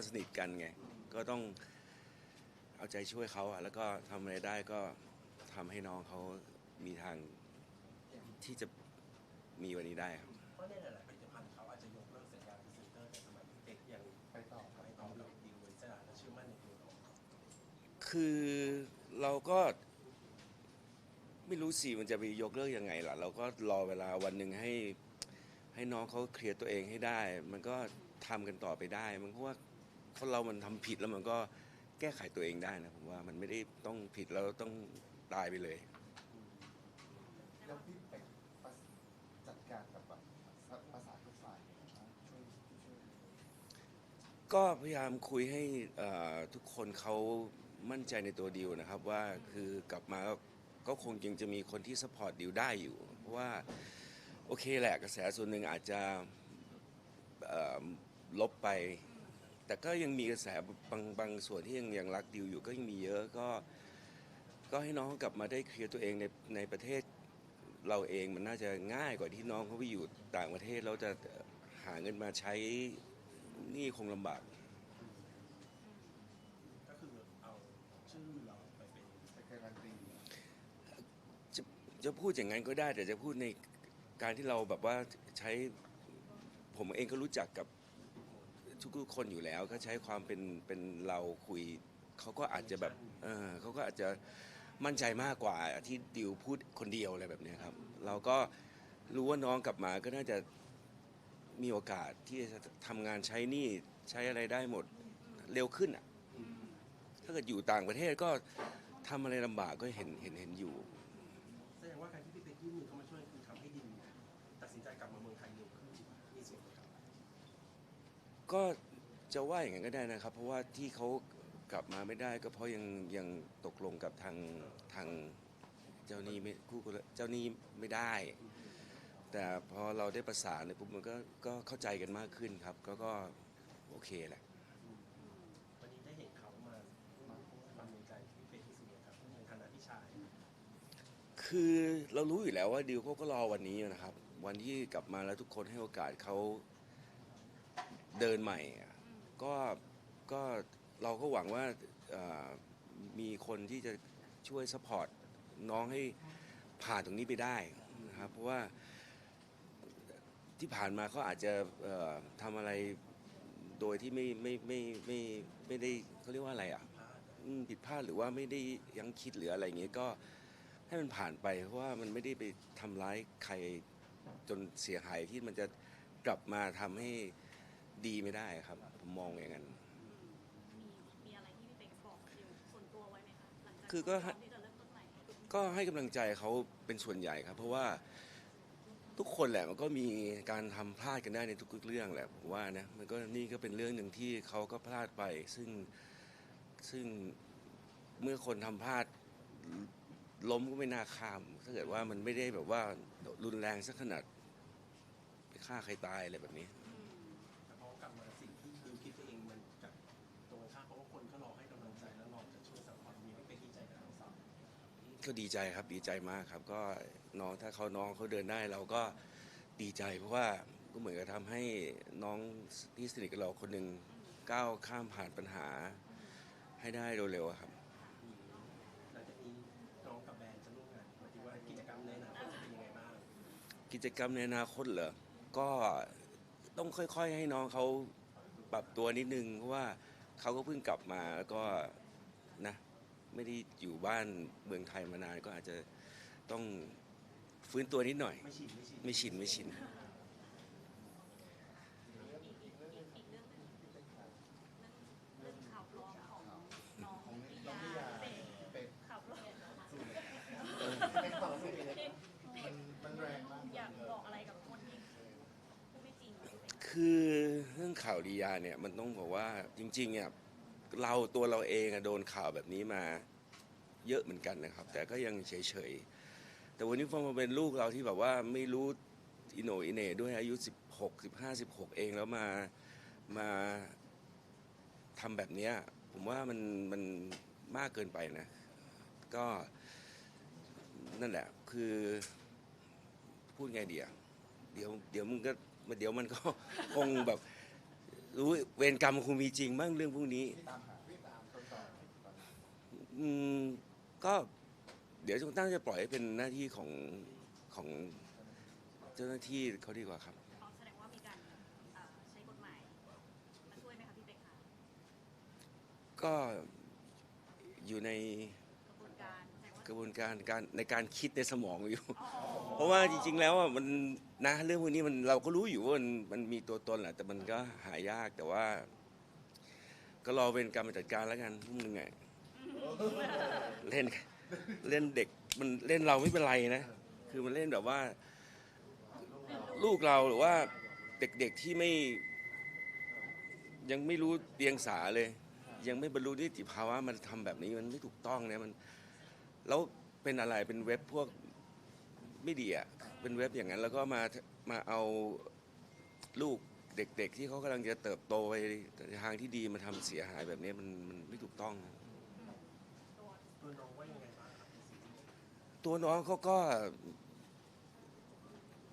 ก็สนิทกันไง ก็ต้องเอาใจช่วยเขาอะแล้วก็ทำอะไรได้ก็ทำให้น้องเขามีทางที่จะมีวันนี้ได้ครับ เพราะในหลายๆผลิตภัณฑ์เขาอาจจะยกเลิกสัญญาพรีเซนเตอร์แต่สมัยพี่เป๊กยังไปต่อไปต่อกับดีลเวนเซอร์และเชื่อมั่นในตัวน้องเขาคือเราก็ ไม่รู้สิมันจะไปยกเลิกยังไงล่ะ เราก็รอเวลาวันหนึ่งให้ให้น้องเขาเคลียร์ตัวเองให้ได้ มันก็ทำกันต่อไปได้ มันเพราะว่า คนเรามันทำผิดแล้วมันก็แก้ไขตัวเองได้นะผมว่ามันไม่ได้ต้องผิดแล้วต้องตายไปเลย แล้วพี่ไปจัดการกับแบบภาษาทุกฝ่ายช่วยช่วยก็พยายามคุยให้ทุกคนเขามั่นใจในตัวดิวนะครับว่าคือกลับมาก็คงยังจะมีคนที่สปอร์ตดิวได้อยู่ เพราะว่าโอเคแหละกระแสส่วนหนึ่งอาจจะลบไป แต่ก็ยังมีกระแสบางบางส่วนที่ยังยังรักดิวอยู่ก็ยังมีเยอะก็ ก็ให้น้องกลับมาได้เคลียร์ตัวเองในในประเทศเราเองมันน่าจะง่ายกว่าที่น้องเขาไปอยู่ต่างประเทศแล้วจะหาเงินมาใช้นี่คงลำบาก ก็คือเอาชื่อเราไปเป็นไปการันตีจะจะพูดอย่างนั้นก็ได้แต่จะพูดในการที่เราแบบว่าใช้ผมเองก็รู้จักกับ ทุกๆคนอยู่แล้วก็ใช้ความเป็นเป็นเราคุยเขาก็อาจจะแบบเออเขาก็อาจจะมั่นใจมากกว่าที่ดิวพูดคนเดียวอะไรแบบนี้ครับ เราก็รู้ว่าน้องกลับมาก็น่าจะมีโอกาสที่จะทำงานใช้หนี่ใช้อะไรได้หมดเร็วขึ้นอะถ้าเกิดอยู่ต่างประเทศก็ทำอะไรลำบากก็เห็นเห็นเห็นอยู่ ก็จะว่าอย่างนั้นก็ได้นะครับ เพราะว่าที่เขากลับมาไม่ได้ ก็เพราะยังยังตกลงกับทางทางเจ้าหนี้ไม่คู่กรณีเจ้าหนี้ไม่ได้ แต่พอเราได้ประสานเนี่ยปุ๊บมันก็ก็เข้าใจกันมากขึ้นครับ ก็ก็โอเคแหละวันนี้ได้เห็นเขามามาความในใจพี่เป๊กที่สุดเลยครับในฐานะพี่ชายคือเรารู้อยู่แล้วว่าดิวเขาก็รอวันนี้นะครับ วันที่กลับมาแล้วทุกคนให้โอกาสเขา เดินใหม่ก็ก็เราก็หวังว่ามีคนที่จะช่วยสปอร์ตน้องให้ผ่านตรงนี้ไปได้นะครับเพราะว่าที่ผ่านมาเขาอาจจะเอ่อทำอะไรโดยที่ไม่ไม่ไม่ไม่ไม่ได้เขาเรียกว่าอะไรอะผิดพลาดหรือว่าไม่ได้ยังคิดหรืออะไรอย่างเงี้ยก็ให้มันผ่านไปเพราะว่ามันไม่ได้ไปทำร้ายใครจนเสียหายที่มันจะกลับมาทำให้ ดีไม่ได้ครับ ผมมองอย่างนั้น มีมีอะไรที่พี่เป็กบอกดิวส่วนตัวไว้ไหมคะหลังจากคือก็พร้มที่จะเริ่มต้นใหม่ก็ให้กำลังใจเขาเป็นส่วนใหญ่ครับ เพราะว่าทุกคนแหละมันก็มีการทำพลาดกันได้ในทุกๆเรื่องแหละผมว่านะมันก็นี่ก็เป็นเรื่องหนึ่งที่เขาก็พลาดไป ซึ่งซึ่งเมื่อคนทำพลาดล้มก็ไม่น่าข้าม ถ้าเกิดว่ามันไม่ได้แบบว่ารุนแรงสักขนาดไปฆ่าใครตายอะไรแบบนี้ ก็ดีใจครับดีใจมากครับ ก็น้องถ้าเขาน้องเขาเดินได้เราก็ดีใจเพราะว่าก็เหมือนกับทำให้น้องที่สนิทกับเราคนหนึ่งก้าวข้ามผ่านปัญหาให้ได้เร็วๆอะครับ หลังจากนี้น้องกับแบรนด์จะร่วมงานหมายถึงว่ากิจกรรมในอนาคตจะเป็นยังไงบ้างกิจกรรมในอนาคตเหรอ ก็ต้องค่อยๆให้น้องเขาปรับตัวนิดนึง เพราะว่าเขาก็เพิ่งกลับมาแล้วก็นะ ไม่ได้อยู่บ้านเมืองไทยมานานก็อาจจะต้องฟื้นตัวนิดหน่อย ไม่ชินไม่ชินไม่ชินไม่ชินอีกอีกอีกอีกเรื่องหนึงเรื่องเรื่องข่าวปลอมของน้องของพิน้องพิยายาเป็เป็นข่าวปลอมเป็นความรู้สึกเป็นยังไงมันมันแรงมากอยากบอกอะไรกับคนที่พูดไม่จริงกับพี่เป็กคือเรื่องข่าวดียาเนี่ยมันต้องบอกว่าจริงๆเนี่ย เราตัวเราเองอะโดนข่าวแบบนี้มาเยอะเหมือนกันนะครับ แต่ก็ยังเฉยๆ แต่วันนี้พอมาเป็นลูกเราที่แบบว่าไม่รู้อิโหนอิเน่ด้วยอายุ 16 15 16 เองแล้วมามาทำแบบนี้ผมว่ามันมันมากเกินไปนะ ก็นั่นแหละคือพูดไงเดียวเดี๋ยวเดี๋ยวมึงก็เดี๋ยวมันก็คงแบบ รู้เวรกรรมมันคงมีจริงบ้างเรื่องพวกนี้ที่ตามหาที่ตามต้นต่อตอนนี้อืมก็เดี๋ยวจงตั้งจะปล่อยให้เป็นหน้าที่ของของเจ้าหน้าที่เขาดีกว่าครับ อ๋อแสดงว่ามีการเอ่อใช้กฎหมายมาช่วยไหมคะพี่เป๊กคะ ก็อยู่ในกระบวนกา รแสดงว่ากระบวนการการในการคิดในสมองอยู่ เพราะว่าจริง ๆ แล้วอะมันนะเรื่องพวกนี้มันเราก็รู้อยู่ว่ามันมันมีตัวตนแหละแต่มันก็หายากแต่ว่า ก็รอเป็นกรรมจัดการแล้วกันพวกมึงไงเล่นเล่นเด็กมันเล่นเราไม่เป็นไรนะ คือมันเล่นแบบว่า ลูกเราหรือว่าเด็กๆที่ไม่ ยังไม่รู้เดียงสาเลย ยังไม่บรรลุนิติภาวะมันทำแบบนี้มันไม่ถูกต้องนะมัน แล้วเป็นอะไรเป็นเว็บพวกไม่ดีอะเป็นเว็บอย่างนั้น แล้วก็มามาเอาลูกเด็ก ๆ ที่เขากำลังจะเติบโตไปทางที่ดีมาทำเสียหายแบบนี้มันมันไม่ถูกต้องตัวน้องว่ายังไงบ้างครับตัวน้องเขาก็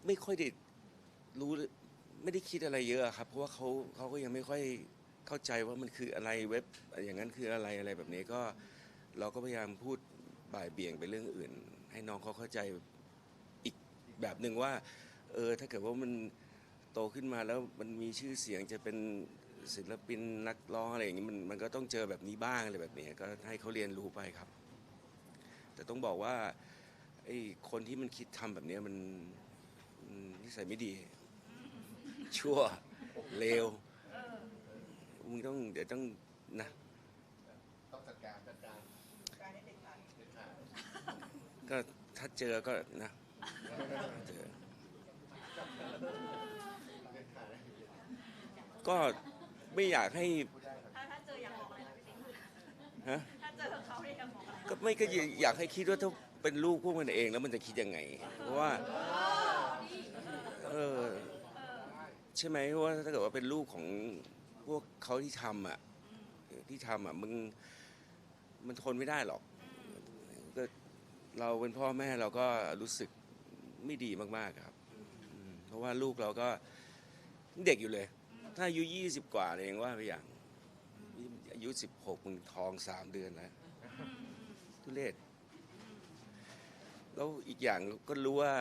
ไม่ค่อยได้รู้ไม่ได้คิดอะไรเยอะครับ เพราะว่าเขาเขาก็ยังไม่ค่อยเข้าใจว่ามันคืออะไรเว็บ อย่างนั้นคืออะไรอะไรแบบนี้ก็ เราก็พยายามพูด บ่ายเบี่ยงไปเรื่องอื่น ให้น้องเขาเข้าใจอีกแบบหนึ่งว่า เออถ้าเกิดว่ามันโตขึ้นมาแล้วมันมีชื่อเสียงจะเป็นศิลปินนักร้องอะไรอย่างนี้มันมันก็ต้องเจอแบบนี้บ้างอะไรแบบนี้ก็ให้เขาเรียนรู้ไปครับ แต่ต้องบอกว่าไอ้คนที่มันคิดทำแบบนี้มันมันนิสัยไม่ดี ชั่วเลวมึงต้องเดี๋ยวต้องนะต้องจัดการจัดการ ก็ถ้าเจอก็นะเจอก็ไม่อยากให้ถ้าถ้าเจออยากบอกอะไรนะพี่เป๊กฮะถ้าเจอเขาเนี่ยอยากบอกอะไรก็ไม่ก็อยากให้คิดว่าถ้าเป็นลูกพวกมันเองแล้วมันจะคิดยังไง เพราะว่าเออใช่ไหมเพราะว่าถ้าเกิดว่าเป็นลูกของพวกเขาที่ทำอะที่ทำอะมึงมันทนไม่ได้หรอกก็ เราเป็นพ่อแม่เราก็รู้สึกไม่ดีมากๆครับอืมเพราะว่าลูกเราก็เด็กอยู่เลย ถ้าอายุยี่สิบกว่าเองว่าไปอย่างอายุสิบหกมึงท้องสามเดือนแล้วทุเรศแล้วอีกอย่างก็รู้ว่า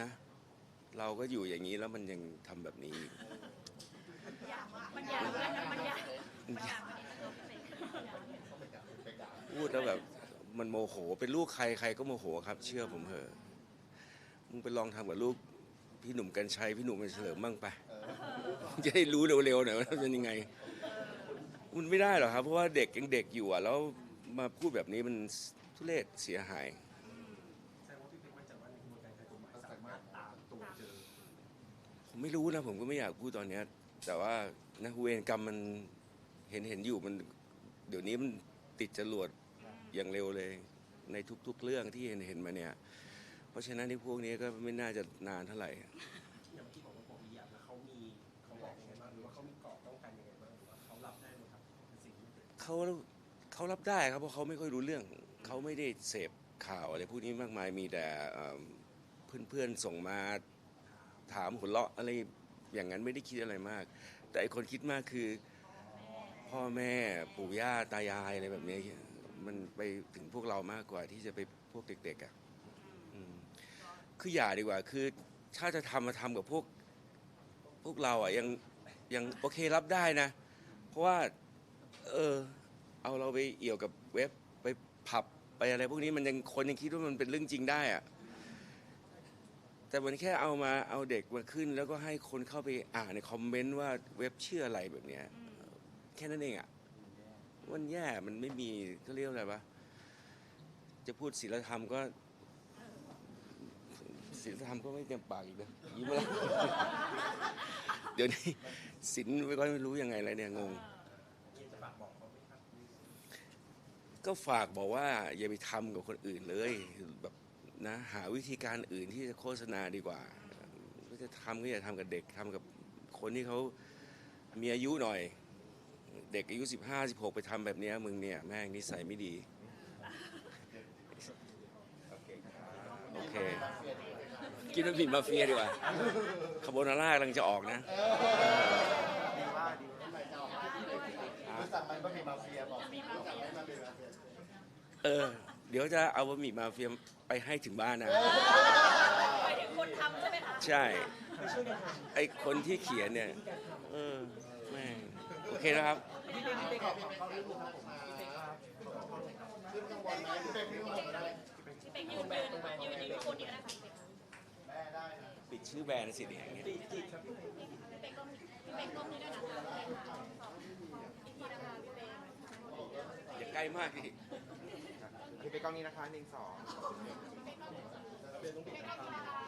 นะ เราก็อยู่อย่างนี้แล้วมันยังทำแบบนี้อีกอยากมันอยากมันอยากมันอยากมันอยากพี่เป๊กอยากพูดแล้วแบบ มันโมโห เป็นลูกใครใครก็โมโหครับ เชื่อผมเถอะมึงไปลองทำกับลูกพี่หนุ่มกัญชัยพี่หนุ่มกัญเฉลิมบ้างไปจะได้รู้เร็วๆหน่อยว่าเป็นยังไง มันไม่ได้หรอกครับ เพราะว่าเด็กยังเด็กอยู่อะแล้วมาพูดแบบนี้มันทุเรศเสียหายผมไม่รู้นะผมก็ไม่อยากพูดตอนเนี้ย แต่ว่านะเวรกรรมมันเห็นเห็นอยู่มัน เดี๋ยวนี้มันติดจรวด อย่างเร็วเลยในทุกๆเรื่องที่เห็นเห็นมาเนี่ย เพราะฉะนั้นในพวกนี้ก็ไม่น่าจะนานเท่าไหร่อย่างเมื่อกี้บอกว่าบอกมีอยากแล้วเขามีเขาบอกยังไงบ้างหรือว่าเขามีเกราะป้องกันยังไงบ้างหรือว่าเขารับได้ไหมครับในสิ่งที่เกิดขึ้นเขาเขารับได้ครับเพราะเขาไม่ค่อยรู้เรื่องเขาไม่ได้เสพข่าวอะไรพวกนี้มากมายมีแต่เอ่อเพื่อนๆส่งมาถามหัวเราะอะไรอย่างนั้นไม่ได้คิดอะไรมาก แต่ไอคนคิดมากคือ พ่อแม่ปู่ย่าตายายอะไรแบบนี้ มันไปถึงพวกเรามากกว่าที่จะไปพวกเด็กๆอะอืมคืออย่าดีกว่า คือถ้าจะทำมาทำกับพวก พวกเราอะยังยังโอเครับได้นะ เพราะว่า เออ เอาเราไปเอี่ยวกับเว็บไปผับไปอะไร พวกนี้มันยังคนยังคิดว่ามันเป็นเรื่องจริงได้อะแต่มันแค่เอามาเอาเด็กมาขึ้น แล้วก็ให้คนเข้าไปอ่านในคอมเมนต์ว่าเว็บเชื่ออะไรแบบเนี้ยแค่นั้นเองอะ มันแย่มันไม่มีเขาเรียกอะไรวะจะพูดศีลธรรมก็ศีลธรรมก็ไม่เต็มปากอีกเลยยิ้มแล้วเดี๋ยวนี้ศีลไม่ค่อยไม่รู้ยังไงเลยเนี่ยงงก็ฝากบอกว่า อย่าไปทำกับคนอื่นเลยแบบนะหาวิธีการอื่นที่จะโฆษณาดีกว่าก็จะทำก็อย่าทำกับเด็กทำกับคนที่เขามีอายุหน่อย เด็กอายุ 15 16 ไปทำแบบเนี้ยมึงเนี่ย แม่งนิสัยไม่ดี โอเค กินน้ำผิดมาเฟียดีกว่า คาโบนาร่ากำลังจะออกนะเบะหมี่มาเฟียบอกรู้จักไหมบะหมี่มาเฟียเออ เดี๋ยวจะเอาบะหมี่มาเฟียไปให้ถึงบ้านนะ ไปถึงคนทำใช่ไหมคะ ใช่ ไอคนที่เขียนเนี่ย เออแม่ง โอเคนะครับพี่เป๊กพี่เป๊กขอบคุณครับพี่เป๊กครับพี่เป๊กครับขึ้นข้างบนไหมพี่เป๊กขึ้นข้างบนก็ได้พี่เป็กยืนยืนยืนยืนข้างบนนี้ก็ได้ค่ะแม่ได้นะปิดชื่อแบรนด์สิเนี่ยอย่างเงี้ยพี่เป็กก็พี่เป็กก็มีด้วยนะคะอีกทีนะคะพี่เป็กอย่าใกล้มากดิพี่ไปกล้องนี้นะคะหนึ่งสองหลัง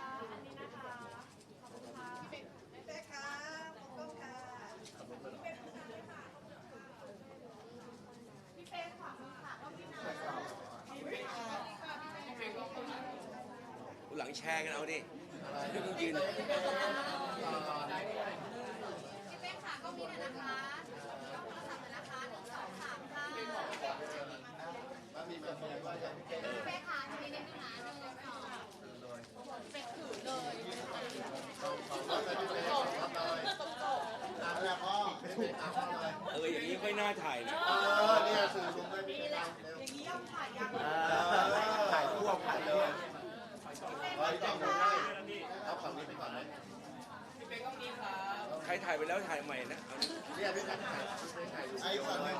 แชร์กันเอาดิไม่ต้องยืนพี่เป็กค่ะก็มีด้วยนะคะโทรศัพท์เลยนะคะหนึ่งสองสามค่ะบะหมี่มาเฟียว่าอย่างพี่เป๊กพี่เป็กค่ะทีนี้นิดนึงนะหนึ่งสองพี่เป็กถือเลยเอาเลยพี่เป๊กรับเลยเอาแล้วพ่อพี่เป๊กเอาเข้าเลยเอออย่างนี้ค่อยน่าถ่ายนะเออเนี่ยสื่อลุงด้วยพี่เป๊กเอาเร็วอย่างนี้ยังถ่ายยัง ถ่ายคู่ถ่ายเลย เฮ้ยต้องดูให้เอาฝั่งนี้ไปก่อนไหมใครถ่ายไปแล้วถ่ายใหม่นะเอาเนี่ยพี่เป๊กถ่ายพี่เป๊กถ่ายไอ้ฝั่งนึง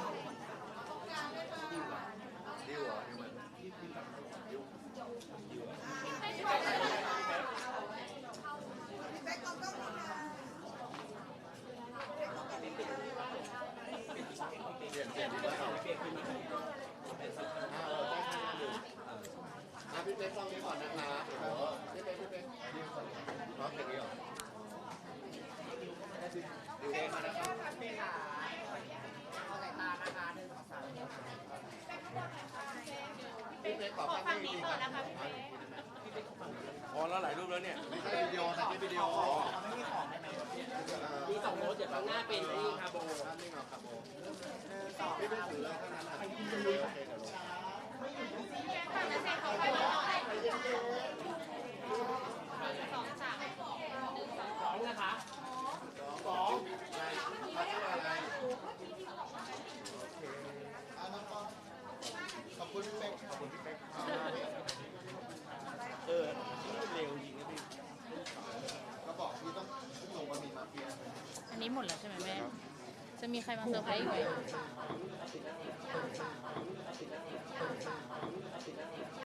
ดิวเหรอดิวมันดิว อะพี่เป๊กฟังนี้ก่อนนะครับโอ้โหพี่เป๊กพี่เป๊กร้องเพลงนี้เหรอดูเองมานะครับพี่เป๊ก ขอขอฟังฝั่งนี้นี้ดีก่คอนรับนะคะพี่เป็กพอแล้วหลายรูปแล้วเนี่ยไม่ใช่วิดีโอแต่ที่วิดีโอไม่มีของได้ไหมมีสองโน้ตเดี๋ยวครั้งหน้าเป็นไอ้นี่คาโบภาพนิ่งเอาครับโบพี่เป๊กถือเลยเท่านั้นนะโอเคเดี๋ยวลงค่ะแล้วเซ็นของไปหน่อยสองสามหนึ่งสอง สองนะคะ สองอะไรเขาชื่ออะไรอะน้องปอนขอบคุณพี่เป๊กขอบคุณพี่เป๊ก เออเร็วจริงนะพี่ ก็บอกพี่ต้องลงบะหมี่มาเฟีย อันนี้หมดแล้วใช่ไหมแม่ จะมีใครมาเซอร์ไพรส์อีกไหม